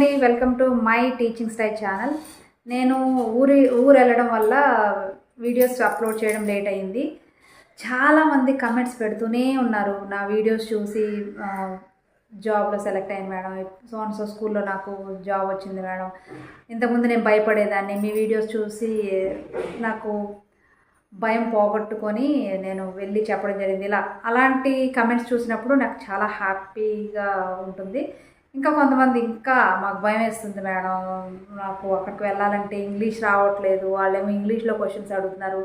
అండి welcome to my teaching style channel. నేను ఊరి ఊరు వెళ్ళడం వల్ల వీడియోస్ అప్లోడ్ చేయడం లేట్ అయింది. చాలామంది కమెంట్స్ పెడుతూనే ఉన్నారు. నా వీడియోస్ చూసి జాబ్లో సెలెక్ట్ అయింది మేడం. సో అండ్ సో స్కూల్లో నాకు జాబ్ వచ్చింది మేడం. ఇంతకుముందు నేను భయపడేదాన్ని. మీ వీడియోస్ చూసి నాకు భయం పోగొట్టుకొని నేను వెళ్ళి చెప్పడం జరిగింది. ఇలా అలాంటి కమెంట్స్ చూసినప్పుడు నాకు చాలా హ్యాపీగా ఉంటుంది. ఇంకా కొంతమంది ఇంకా మాకు భయం వేస్తుంది మేడం. నాకు అక్కడికి వెళ్ళాలంటే ఇంగ్లీష్ రావట్లేదు. వాళ్ళేమో ఇంగ్లీష్లో క్వశ్చన్స్ అడుగుతున్నారు.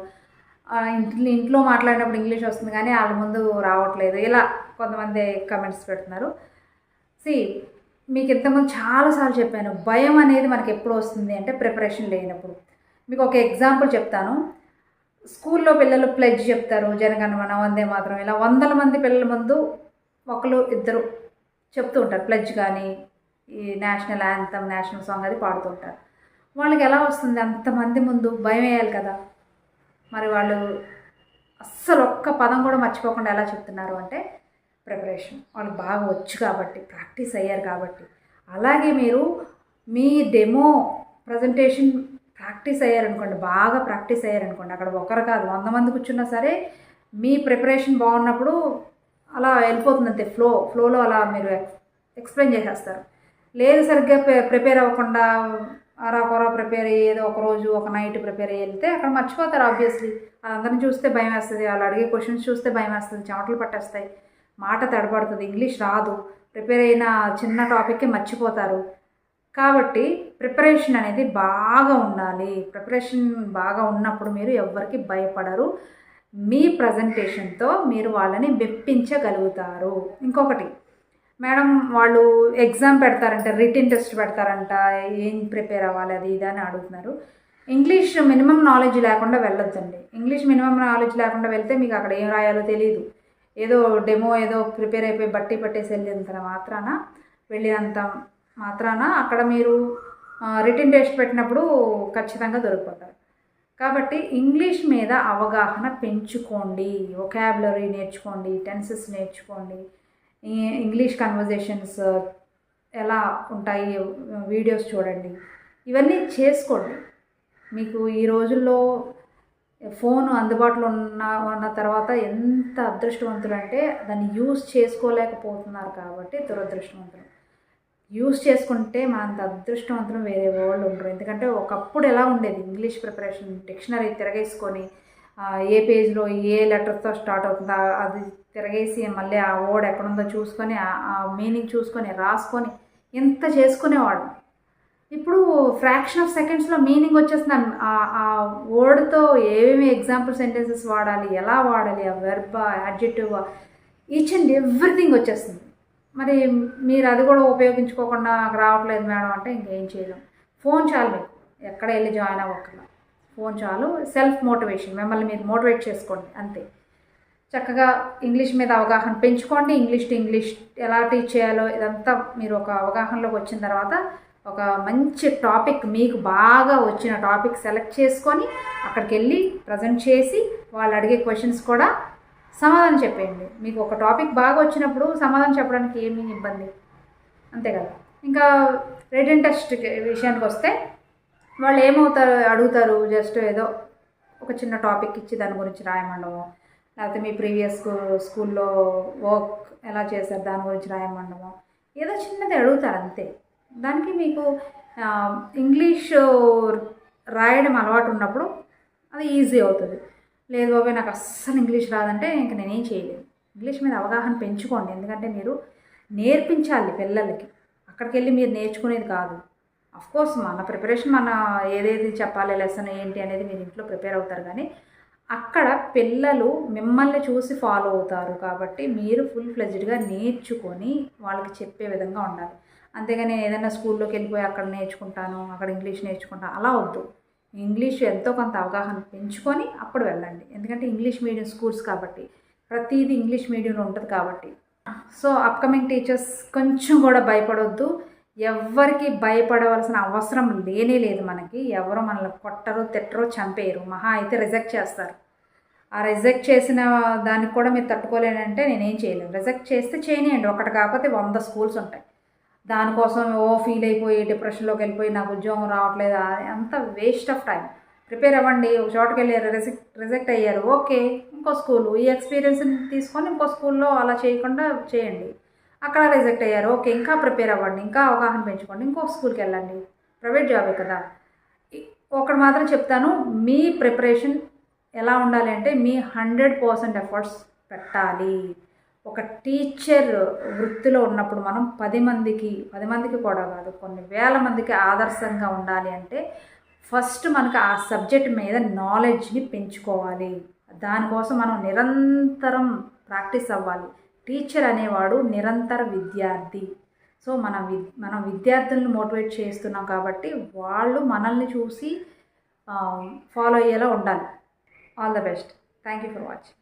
ఇంట్లో ఇంట్లో మాట్లాడినప్పుడు ఇంగ్లీష్ వస్తుంది కానీ వాళ్ళ ముందు రావట్లేదు. ఇలా కొంతమంది కమెంట్స్ పెడుతున్నారు. సి మీకు ఇంతకుముందు చాలాసార్లు చెప్పాను భయం అనేది మనకి ఎప్పుడు వస్తుంది అంటే ప్రిపరేషన్ లేనప్పుడు. మీకు ఒక ఎగ్జాంపుల్ చెప్తాను. స్కూల్లో పిల్లలు ప్లెజ్ చెప్తారు జనగణమన వందే మాత్రం. ఇలా వందల మంది పిల్లల ముందు ఒకరు ఇద్దరు చెప్తూ ఉంటారు. ప్లెడ్జ్ కానీ ఈ నేషనల్ యాంథమ్ నేషనల్ సాంగ్ అది పాడుతూ ఉంటారు. వాళ్ళకి ఎలా వస్తుంది? అంతమంది ముందు భయం వేయాలి కదా. మరి వాళ్ళు అస్సలు ఒక్క పదం కూడా మర్చిపోకుండా ఎలా చెప్తున్నారు అంటే ప్రిపరేషన్ వాళ్ళు బాగా వచ్చు కాబట్టి ప్రాక్టీస్ అయ్యారు కాబట్టి. అలాగే మీరు మీ డెమో ప్రజెంటేషన్ ప్రాక్టీస్ అయ్యారనుకోండి బాగా ప్రాక్టీస్ అయ్యారనుకోండి అక్కడ ఒకరు కాదు వంద మంది కూర్చున్నా సరే మీ ప్రిపరేషన్ బాగున్నప్పుడు అలా వెళ్ళిపోతుంది అంతే ఫ్లో ఫ్లోలో అలా మీరు ఎక్స్ప్లెయిన్ చేసేస్తారు. లేదు సరిగ్గా ప్రిపేర్ అవ్వకుండా అరాకొరా ప్రిపేర్ అయ్యి ఏదో ఒక రోజు ఒక నైట్ ప్రిపేర్ అయ్యి వెళ్తే అక్కడ మర్చిపోతారు ఆబ్వియస్లీ వాళ్ళందరిని చూస్తే భయం వేస్తుంది వాళ్ళు అడిగే క్వశ్చన్స్ చూస్తే భయం వేస్తుంది చెమటలు పట్టేస్తాయి. మాట తడబడుతుంది ఇంగ్లీష్ రాదు. ప్రిపేర్ అయిన చిన్న టాపిక్కి మర్చిపోతారు. కాబట్టి ప్రిపరేషన్ అనేది బాగా ఉండాలి. ప్రిపరేషన్ బాగా ఉన్నప్పుడు మీరు ఎవ్వరికి భయపడరు. మీ ప్రజెంటేషన్తో మీరు వాళ్ళని మెప్పించగలుగుతారు. ఇంకొకటి మేడం వాళ్ళు ఎగ్జామ్ పెడతారంట రిటర్న్ టెస్ట్ పెడతారంట ఏం ప్రిపేర్ అవ్వాలి అది ఇది అని అడుగుతున్నారు. ఇంగ్లీష్ మినిమం నాలెడ్జ్ లేకుండా వెళ్ళొద్దండి. ఇంగ్లీష్ మినిమం నాలెడ్జ్ లేకుండా వెళ్తే మీకు అక్కడ ఏం రాయాలో తెలియదు ఏదో డెమో ఏదో ప్రిపేర్ అయిపోయి బట్టి పట్టేసి వెళ్ళినంత మాత్రాన వెళ్ళినంత మాత్రాన అక్కడ మీరు రిటర్న్ టెస్ట్ పెట్టినప్పుడు ఖచ్చితంగా దొరికిపోతారు. కాబట్టి ఇంగ్లీష్ మీద అవగాహన పెంచుకోండి. ఒకాబులరీ నేర్చుకోండి టెన్సెస్ నేర్చుకోండి. ఇంగ్లీష్ కన్వర్జేషన్స్ uh, ఎలా ఉంటాయి uh, వీడియోస్ చూడండి. ఇవన్నీ చేసుకోండి. మీకు ఈ రోజుల్లో ఫోన్ అందుబాటులో ఉన్న ఉన్న తర్వాత ఎంత అదృష్టవంతులు అంటే దాన్ని యూస్ చేసుకోలేకపోతున్నారు కాబట్టి దురదృష్టవంతులు. యూస్ చేసుకుంటే మనంత అదృష్టవంతులు వేరే వాళ్ళు ఉండరు. ఎందుకంటే ఒకప్పుడు ఎలా ఉండేది? ఇంగ్లీష్ ప్రిపరేషన్ డిక్షనరీ తిరగేసుకొని ఏ పేజ్లో ఏ లెటర్తో స్టార్ట్ అవుతుందో అది తిరగేసి మళ్ళీ ఆ ఓడ్ ఎక్కడుందో చూసుకొని ఆ- మీనింగ్ చూసుకొని రాసుకొని ఇంత చేసుకునేవాడు ఇప్పుడు ఫ్రాక్షన్ ఆఫ్ సెకండ్స్లో మీనింగ్ వచ్చేస్తుంది. ఆ- వర్డ్తో ఏమేమి ఎగ్జాంపుల్ సెంటెన్సెస్ వాడాలి ఎలా వాడాలి ఆ verb adjective each and everything వచ్చేస్తుంది. మరి మీరు అది కూడా ఉపయోగించుకోకుండా రావట్లేదు మేడం అంటే ఇంకేం చేయలేం. ఫోన్ చాలు ఎక్కడ వెళ్ళి జాయిన్ అవ్వక్కర్లా. ఫోన్ చాలు. Self motivation. మిమ్మల్ని మీరు మోటివేట్ చేసుకోండి. అంతే. చక్కగా ఇంగ్లీష్ మీద అవగాహన పెంచుకోండి. ఇంగ్లీష్ టు ఇంగ్లీష్ ఎలా టీచ్ చేయాలో ఇదంతా మీరు ఒక అవగాహనలోకి వచ్చిన తర్వాత ఒక మంచి టాపిక్ మీకు బాగా వచ్చిన టాపిక్ సెలెక్ట్ చేసుకొని అక్కడికి వెళ్ళి ప్రజెంట్ చేసి వాళ్ళు అడిగే క్వశ్చన్స్ కూడా సమాధానం చెప్పేయండి. మీకు ఒక టాపిక్ బాగా వచ్చినప్పుడు సమాధానం చెప్పడానికి ఏమీ ఇబ్బంది. అంతే కదా. ఇంకా రిటర్న్ టెస్ట్ విషయానికి వస్తే వాళ్ళు ఏమవుతారు అడుగుతారు జస్ట్ ఏదో ఒక చిన్న టాపిక్ ఇచ్చి దాని గురించి రాయమండము. లేకపోతే మీ ప్రీవియస్ స్కూల్లో వర్క్ ఎలా చేశారు దాని గురించి రాయమండము. ఏదో చిన్నది అడుగుతారు అంతే. దానికి మీకు ఇంగ్లీష్ రాయడం అలవాటు ఉన్నప్పుడు అది ఈజీ అవుతుంది. లేదు బాబాయ్ నాకు అస్సలు ఇంగ్లీష్ రాదంటే ఇంక నేనేం చేయలేదు. ఇంగ్లీష్ మీద అవగాహన పెంచుకోండి. ఎందుకంటే మీరు నేర్పించాలి పిల్లలకి. అక్కడికి వెళ్ళి మీరు నేర్చుకునేది కాదు. కోర్స్ మన ప్రిపరేషన్ మన ఏదేది చెప్పాలి లెసన్ ఏంటి అనేది మీరు ఇంట్లో ప్రిపేర్ అవుతారు. కానీ అక్కడ పిల్లలు మిమ్మల్ని చూసి ఫాలో అవుతారు. కాబట్టి మీరు ఫుల్ ఫ్లెజ్డ్గా నేర్చుకొని వాళ్ళకి చెప్పే విధంగా ఉండాలి. అంతేగాని ఏదైనా స్కూల్లోకి వెళ్ళిపోయి అక్కడ నేర్చుకుంటాను అక్కడ ఇంగ్లీష్ నేర్చుకుంటాను అలా వద్దు. ఇంగ్లీష్ ఎంతో కొంత అవగాహన పెంచుకొని అప్పుడు వెళ్ళండి. ఎందుకంటే ఇంగ్లీష్ మీడియం స్కూల్స్ కాబట్టి ప్రతిదీ ఇంగ్లీష్ మీడియంలో ఉంటుంది కాబట్టి. సో అప్కమింగ్ టీచర్స్ కొంచెం కూడా భయపడొద్దు. ఎవ్వరికి భయపడవలసిన అవసరం లేనే లేదు మనకి. ఎవరు మనల్ని కొట్టరు తిట్టరు చంపేయరు. మహా అయితే రిజెక్ట్ చేస్తారు. ఆ రిజెక్ట్ చేసిన దానికి కూడా మీరు తట్టుకోలేనంటే నేనేం చేయలేను. రిజెక్ట్ చేస్తే చేయనియండి ఒకటి కాకపోతే వంద స్కూల్స్ ఉంటాయి. దానికోసం ఓ ఫీల్ అయిపోయి డిప్రెషన్లోకి వెళ్ళిపోయి నాకు ఉద్యోగం రావట్లేదు? అంత వేస్ట్ ఆఫ్ టైం. ప్రిపేర్ అవ్వండి. ఒక చోటుకి వెళ్ళారు రిజెక్ట్ రిజెక్ట్ అయ్యారు. ఓకే. ఇంకో స్కూలు. ఈ ఎక్స్పీరియన్స్ తీసుకొని ఇంకో స్కూల్లో అలా చేయకుండా చేయండి. అక్కడ రిజెక్ట్ అయ్యారు. ఓకే ఇంకా ప్రిపేర్ అవ్వండి ఇంకా అవగాహన పెంచుకోండి ఇంకో స్కూల్కి వెళ్ళండి. ప్రైవేట్ జాబే కదా. ఒకటి మాత్రం చెప్తాను మీ ప్రిపరేషన్ ఎలా ఉండాలి అంటే మీ హండ్రెడ్ పర్సెంట్ ఎఫర్ట్స్ పెట్టాలి. ఒక టీచర్ వృత్తిలో ఉన్నప్పుడు మనం పది మందికి పది మందికి కూడా కాదు కొన్ని వేల మందికి ఆదర్శంగా ఉండాలి అంటే ఫస్ట్ మనకు ఆ సబ్జెక్ట్ మీద నాలెడ్జ్ని పెంచుకోవాలి. దానికోసం మనం నిరంతరం ప్రాక్టీస్ అవ్వాలి. టీచర్ అనేవాడు నిరంతర విద్యార్థి. సో మన వి మనం విద్యార్థులను మోటివేట్ చేస్తున్నాం కాబట్టి వాళ్ళు మనల్ని చూసి ఫాలో అయ్యేలా ఉండాలి. All the best. Thank you for watching.